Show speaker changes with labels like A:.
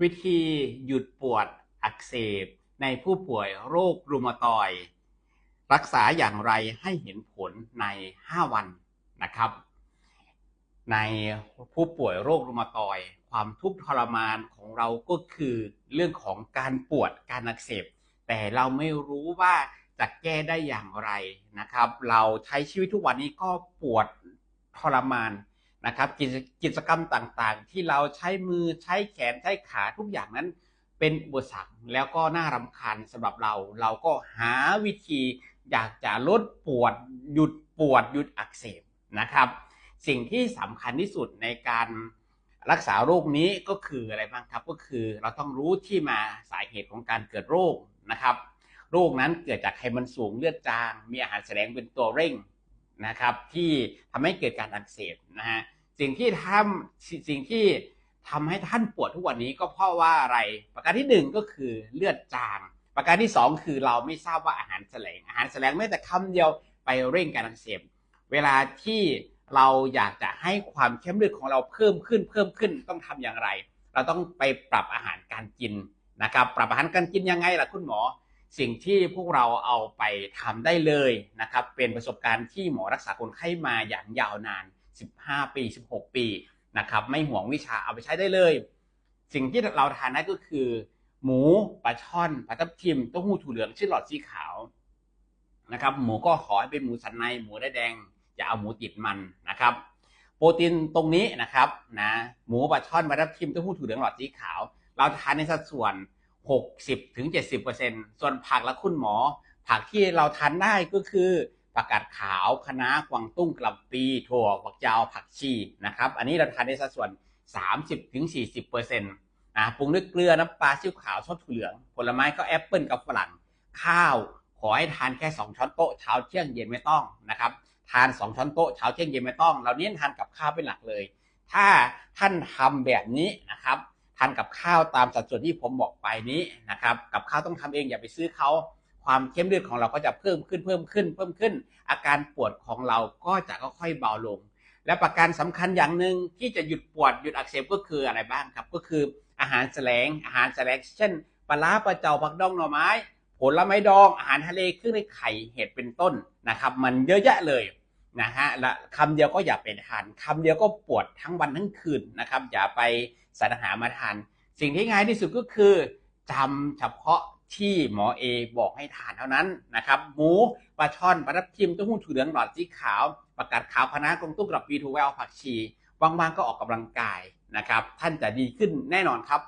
A: วิธีหยุดปวดอักเสบ ในผู้ป่วยโรครูมาตอย รักษาอย่างไรให้เห็นผลใน 5 วันนะครับ ในผู้ป่วยโรครูมาตอย ความทุกข์ทรมานของเราก็คือเรื่องของการปวดการอักเสบ แต่เราไม่รู้ว่าจะแก้ได้อย่างไรนะครับ เราใช้ชีวิตทุกวันนี้ก็ปวดทรมาน นะครับกิจกิจกรรมต่างๆ ที่เราใช้มือใช้แขนใช้ขาทุกอย่างนั้น เป็นอุปสรรคแล้วก็น่ารำคาญสำหรับเรา เราก็หาวิธีอยากจะลดปวดหยุดปวดหยุดอักเสบนะครับ สิ่งที่สำคัญที่สุดในการรักษาโรคนี้ก็คืออะไรบ้างครับก็คือเราต้องรู้ที่มาสาเหตุของการเกิดโรคนะครับ โรคนั้นเกิดจากไขมันสูงเลือดจาง มีอาหารแสดงเป็นตัวเร่ง นะครับที่ทำให้เกิดการอักเสบนะฮะสิ่งที่ทำสิ่งที่ทำให้ท่านปวดทุกวันนี้ก็เพราะว่าอะไร ประการที่หนึ่งก็คือเลือดจาง ประการที่สองคือเราไม่ทราบว่าอาหารแสลง อาหารแสลงไม่แต่คำเดียวไปเร่งการอักเสบเวลาที่เราอยากจะให้ความเข้มเลือดของเราเพิ่มขึ้นเพิ่มขึ้นต้องทำอย่างไร เราต้องไปปรับอาหารการกินนะครับ ปรับอาหารการกินยังไงล่ะคุณหมอ สิ่งที่พวกเราเอาไปทำได้เลยนะครับ เป็นประสบการณ์ที่หมอรักษาคนไข้มาอย่างยาวนาน 15 ปี 16 ปีนะครับไม่ห่วงวิชาเอาไปใช้ได้เลย สิ่งที่เราทานได้ก็คือ หมูปลาช่อนปลาทับทิมเต้าหู้ถั่วเหลืองชื่อหลอดสีขาวนะครับหมูก็ขอให้เป็นหมูสันในหมูได้แดง อย่าเอาหมูติดมันนะครับ โปรตีนตรงนี้นะครับนะหมูปลาช่อนปลาทับทิมเต้าหู้ถั่วเหลืองหลอดสีขาว เราทานในสัดส่วน 60ถึง70%ส่วนผักและคุณหมอ ผักที่เราทานได้ก็คือผักกาดขาวคะน้ากวางตุ้งกลับปีถั่วฝักยาวผักชีนะครับ อันนี้เราทานในสัดส่วน 30ถึง40%นะปรุงด้วยเกลือน้ำปลาซีอิ๊วขาวซอสถั่วเหลือง ผลไม้ก็แอปเปิลกับฝรั่งข้าว ขอให้ทานแค่ 2 ช้อนโต๊ะเช้าเที่ยงเย็นไม่ต้องนะครับทาน 2 ช้อนโต๊ะเช้าเที่ยงเย็นไม่ต้อง เราเน้นทานกับข้าวเป็นหลักเลย ถ้าท่านทำแบบนี้นะครับานกับข้าวตามสัดส่วนที่ผมบอกไปนี้นะครับ กับข้าวต้องทำเองอย่าไปซื้อเขา ความเข้มเลือดของเราก็จะเพิ่มขึ้นเพิ่มขึ้น เพิ่มขึ้น อาการปวดของเราก็จะค่อยๆเบาลง และประการสำคัญอย่างหนึ่งที่จะหยุดปวดหยุดอักเสบก็คืออะไรบ้างครับ ก็คืออาหารแสลง อาหารแสลงเช่นปลาร้าปลาเจ้าผักดองหน่อไม้ ผลไม้ดองอาหารทะเลเครื่องในไข่เห็ดเป็นต้นนะครับ มันเยอะแยะเลย นะฮะและคำเดียวก็อย่าไปทานคำเดียวก็ปวดทั้งวันทั้งคืนนะครับ อย่าไปสรรหามาทาน สิ่งที่ง่ายที่สุดก็คือจำเฉพาะที่หมอเอบอกให้ทานเท่านั้นนะครับ หมูปลาช่อนปลาทับทิมเต้าหู้ถั่วเหลืองหลอดสีขาวประกาศขาวพะน้ากงตุ้งกระปีทูแววผักชีว่างๆก็ออกกำลังกายนะครับ ท่านจะดีขึ้นแน่นอนครับ